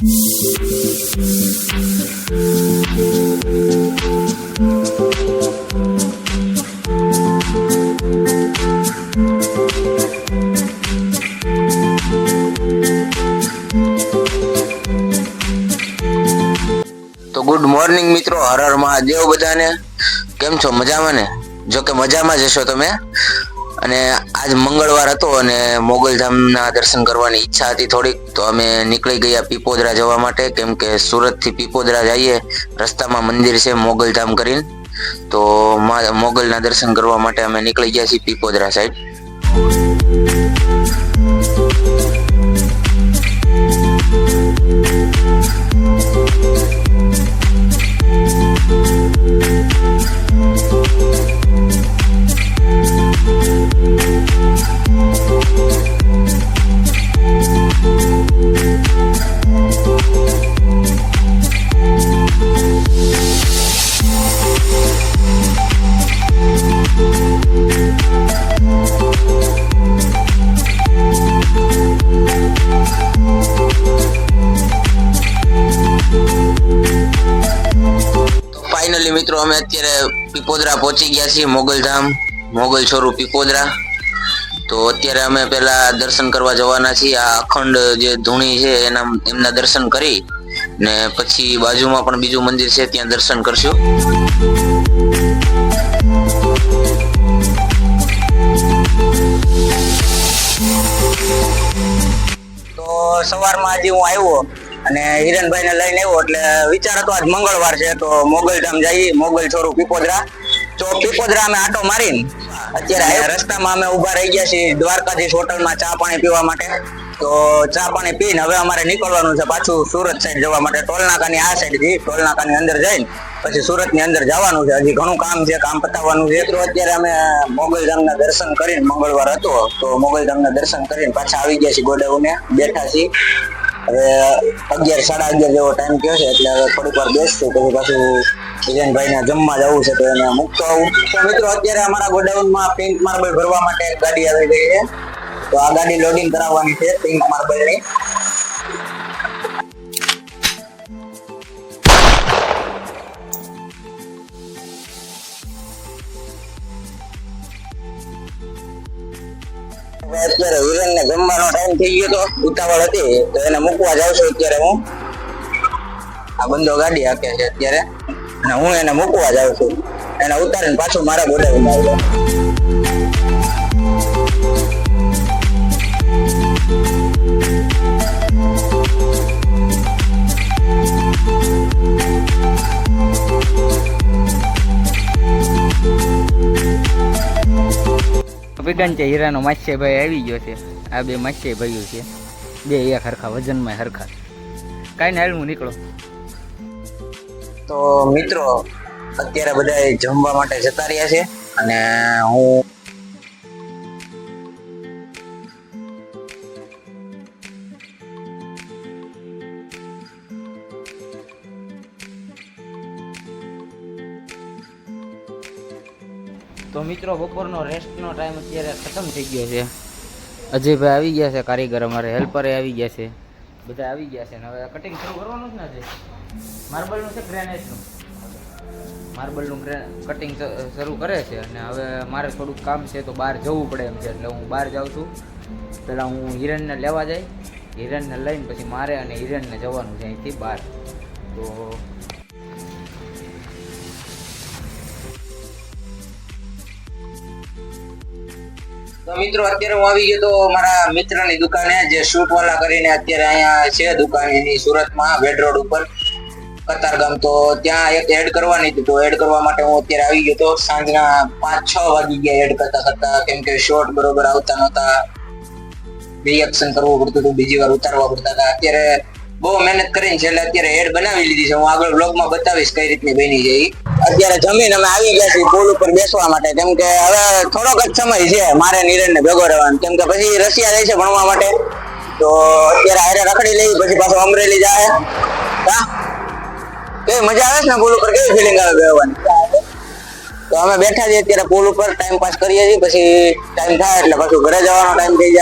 તો good morning મિત્રો હર મહાદેવ બધાને. કેમ છો? મજામાં ને? જો કે મજામાં જ હશો તમે? અને આજ મંગળવાર હતો અને મોગલધામના દર્શન કરવાની ઈચ્છા હતી થોડીક, તો અમે નીકળી ગયા પીપોદરા જવા માટે, કેમ કે સુરતથી પીપોદરા જઈએ, રસ્તામાં મંદિર છે મોગલધામ કરીને. તો મોગલના દર્શન કરવા માટે અમે નીકળી ગયા છીએ પીપોદરા સાઈડ. ફાઇનલી મિત્રો, અમે અત્યારે પીપોદરા પહોંચી ગયા છીએ મોગલધામ, મોગલ છોરું પીપોદરા. તો અત્યારે અમે પેલા દર્શન કરવા જવાના છીએ. આ અખંડ જે ધૂણી છે, એના, એમના દર્શન કરી ને પછી બાજુમાં પણ બીજું મંદિર છે, ત્યાં દર્શન કરશું. તો સવારમાં આજે હું આવ્યો અને હિરણભાઈ ને લઈને આવ્યો એટલે વિચાર હતો આજ મંગળવાર છે તો મોગલધામ જઈએ. મોગલ છોરું પીપોદરા. તો પીપોદરા અમે આટો મારીને અત્યારે રસ્તામાં અમે ઊભા રહી ગયા છીએ દ્વારકાધીશ હોટલમાં ચા પાણી પીવા માટે. તો ચા પાણી પીને હવે અમારે નીકળવાનું છે પાછું સુરત સાઈડ જવા માટે. ટોલનાકાની આ સાઈડથી ટોલનાકાની અંદર જઈને પછી સુરતની અંદર જવાનું છે. હજી ઘણું કામ છે, કામ પતાવવાનું છે. તો અત્યારે અમે મોગલધામના દર્શન કરીને મંગળવાર હતો. તો મોગલધામના દર્શન કરીને પાછા આવી ગયા છીએ ગોડાઉને. બેઠા છીએ. હવે અગિયાર સાડા અગિયાર જેવો ટાઈમ થયો છે, એટલે હવે થોડીક વાર બેસશું, પછી પાછું કિરણભાઈ ને જમવા જવું છે, તો એને મૂકતો આવું. મિત્રો, અત્યારે અમારા ગોડાઉનમાં પિંક માર્બલ ભરવા માટે એક ગાડી આવી ગઈ છે. તો આ ગાડી લોડિંગ કરાવવાની છે પિંક માર્બલ અત્યારે વિરેન ને જમવાનો ટાઈમ થઈ ગયો તો ઉતાવળ હતી, તો એને મૂકવા જાઉં છું અત્યારે હું. આ બંધો ગાડી હાકે છે અત્યારે. અને હું એને મૂકવા જાઉં છું. એને ઉતારીને પાછું મારા ગોડાઉન આવ્યો વિગન છે, હીરાનો માસ્ય ભાઈ આવી ગયો છે. આ બે માસ્ય ભાઈઓ છે. બે એક હરખા, વજનમાં હરખા. કાંઈ ને હાલ હું નીકળો. તો મિત્રો, અત્યારે બધા જમવા માટે જતા રહ્યા છે. અને હું તો મિત્રો, બપોરનો રેસ્ટનો ટાઈમ અત્યારે ખતમ થઈ ગયો છે. અજયભાઈ આવી ગયા છે કારીગર, અમારે હેલ્પરે આવી ગયા છે. બધા આવી ગયા છે. ને હવે કટિંગ શરૂ કરવાનું જ ને અજય માર્બલનું છે ગ્રેનાઇટનું માર્બલનું કટિંગ શરૂ કરે છે. અને હવે મારે થોડુંક કામ છે તો બહાર જવું પડે એમ છે. એટલે હું બહાર જાઉં છું. પહેલાં હું હિરણને લેવા જાય. હિરણને લઈને પછી મારે અને હિરણને જવાનું છે અહીંથી બહાર. તો મિત્રો, અત્યારે હું આવી ગયો તો મારા મિત્રની દુકાને જે શૂટ વાલા કરીને અત્યારે અહીંયા છે દુકાન એની સુરતમાં, વેડ રોડ ઉપર. કતારગામ તો ત્યાં એક એડ કરવાની હતી, તો એડ કરવા માટે હું અત્યારે આવી ગયો તો સાંજના પાંચ છ વાગી ગયા એડ કરતા કરતા, કેમ કે શોર્ટ બરોબર આવતા નહોતા. રિએક્શન કરવું પડતું હતું, બીજી વાર ઉતારવા પડતા હતા. અત્યારે બહુ મહેનત કરીને છેલ્લે અત્યારે હેડ બનાવી લીધી છે. હું આગળ બ્લોગમાં બતાવીશ કઈ રીતની બની છે અત્યારે જમીન અમે આવી ગયા છીએ પુલ ઉપર બેસવા માટે. કેમ કે હવે થોડોક જ સમય છે મારે નીરજ ને ભેગો રહેવાનો. કેમ કે પછી રશિયા જાય છે ભણવા માટે. તો અત્યારે હારે રખડી લઈ, પછી પાછો અમરેલી જાય. હા? કેવી મજા આવે છે ને પુલ ઉપર? કેવી ફિલિંગ આવે બેહવાની? તો અમે બેઠા છીએ અત્યારે પુલ ઉપર ટાઈમ પાસ કરીએ છીએ. પછી ટાઈમ થાય એટલે પાછું ઘરે જવાનો ટાઈમ થઈ જાય.